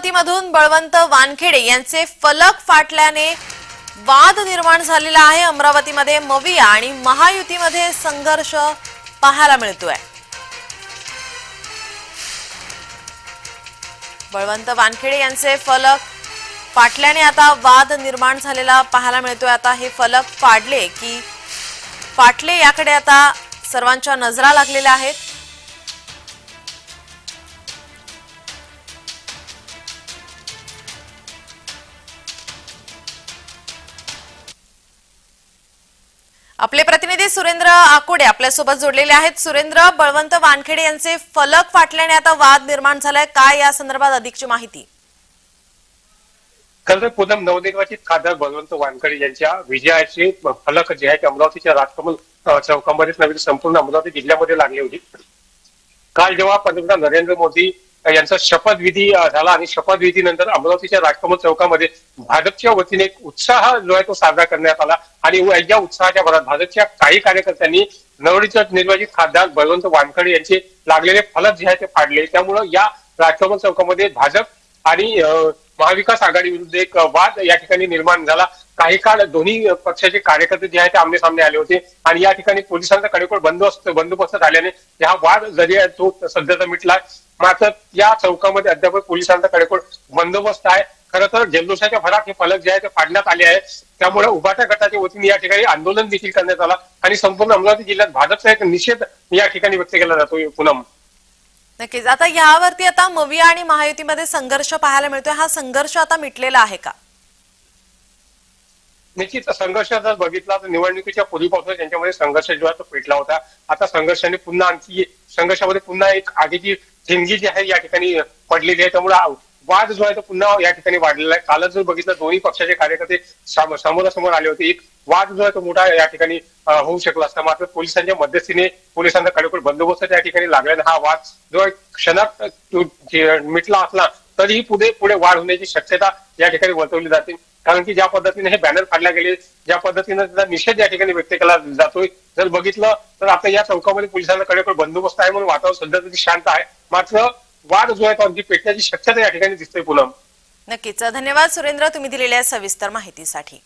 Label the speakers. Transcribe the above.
Speaker 1: अमरावतीमधून बळवंत वानखेडे यांचे फलक फाटल्याने वाद निर्माण झालेला आहे. अमरावतीमध्ये मविया आणि महायुतीमध्ये संघर्ष पाहायला मिळतोय. बळवंत वानखेडे यांचे फलक फाटल्याने आता वाद निर्माण झालेला पाहायला मिळतोय. आता हे फलक फाडले की फाटले याकडे आता सर्वांच्या नजरा लागलेल्या आहेत. आपले प्रतिनिधी सुरेंद्र आकोडे आपल्यासोबत जोडलेले आहेत. सुरेंद्र बळवंत वानखेडे यांचे फलक फाटल्याने आता वाद निर्माण झालाय. काय या संदर्भात अधिकची माहिती?
Speaker 2: खरं तर पूनम नवनिर्वाचित खासदार बळवंत वानखेडे यांच्या विजयाचे फलक जे आहेत अमरावतीच्या राजकमल चौकामध्येच नव्हे संपूर्ण अमरावती जिल्ह्यामध्ये लागली होती. काल जेव्हा पंतप्रधान नरेंद्र मोदी यांचा शपथविधी झाला आणि शपथविधीनंतर अमरावतीच्या राजकमल चौकामध्ये भाजपच्या वतीने एक उत्साह जो आहे तो साजरा करण्यात आला. आणि या उत्साहाच्या भरात भाजपच्या काही कार्यकर्त्यांनी नवनिर्वाचित निर्वाचित खासदार बलवंत वानखडे यांचे लागलेले फलक जे आहे ते फाडले. त्यामुळं या राजकमल चौकामध्ये भाजप आणि महाविकास आघाडी विरुद्ध एक वाद या ठिकाणी निर्माण झाला. काही काळ दोन्ही पक्षाचे कार्यकर्ते जे आहेत ते आमने सामने आले होते. आणि या ठिकाणी पोलिसांचा कडेकोड बंदोबस्त बंदोबस्त झाल्याने हा वाद जरी तो सध्याचा मिटला मात्र या चौकामध्ये अद्याप पोलिसांचा कडेकोड बंदोबस्त आहे. खरं तर जल्लोषाच्या भरात हे फलक जे आहे ते फाडण्यात आले आहे त्यामुळे उभाट्या गटाच्या वतीने या ठिकाणी आंदोलन देखील करण्यात आला. आणि संपूर्ण अमरावती जिल्ह्यात भाजपचा एक निषेध या ठिकाणी व्यक्त केला जातो पुनम.
Speaker 1: नक्कीच. आता यावरती आता मविया आणि महायुतीमध्ये संघर्ष पाहायला मिळतोय. हा संघर्ष आता मिटलेला आहे का?
Speaker 2: निश्चित. संघर्ष जर बघितला तर निवडणुकीच्या पूर्वीपासून त्यांच्यामध्ये संघर्ष जो आहे तो पेटला होता आता संघर्षाने पुन्हा आणखी संघर्षामध्ये पुन्हा एक आगीची ठिणगी जी आहे या ठिकाणी पडलेली आहे. त्यामुळे वाद जो आहे तो पुन्हा या ठिकाणी वाढलेला आहे. कालच जर बघितलं दोन्ही पक्षाचे कार्यकर्ते समोरासमोर आले होते. एक वाद जो आहे तो मोठा या ठिकाणी होऊ शकला असता. मात्र पोलिसांच्या मध्यस्थीने पोलिसांचा कडेकोट बंदोबस्त त्या ठिकाणी लागल्याने हा वाद जो आहे क्षणात मिटला असला तरीही पुढे पुढे वाढ होण्याची शक्यता या ठिकाणी वर्तवली जाते. कारण की ज्या पद्धतीने हे बॅनर फाडले गेले ज्या पद्धतीने त्याचा निषेध या ठिकाणी व्यक्त केला जातोय जर बघितलं तर आता या चौकामध्ये पोलिसांचा कडेकोट बंदोबस्त आहे म्हणून वातावरण सध्या तरी शांत आहे. मात्र वाद जो आहे तो अगदी पेटण्याची शक्यता या ठिकाणी दिसते पूनम.
Speaker 1: नक्कीच. धन्यवाद सुरेंद्र तुम्ही दिलेल्या सविस्तर माहितीसाठी.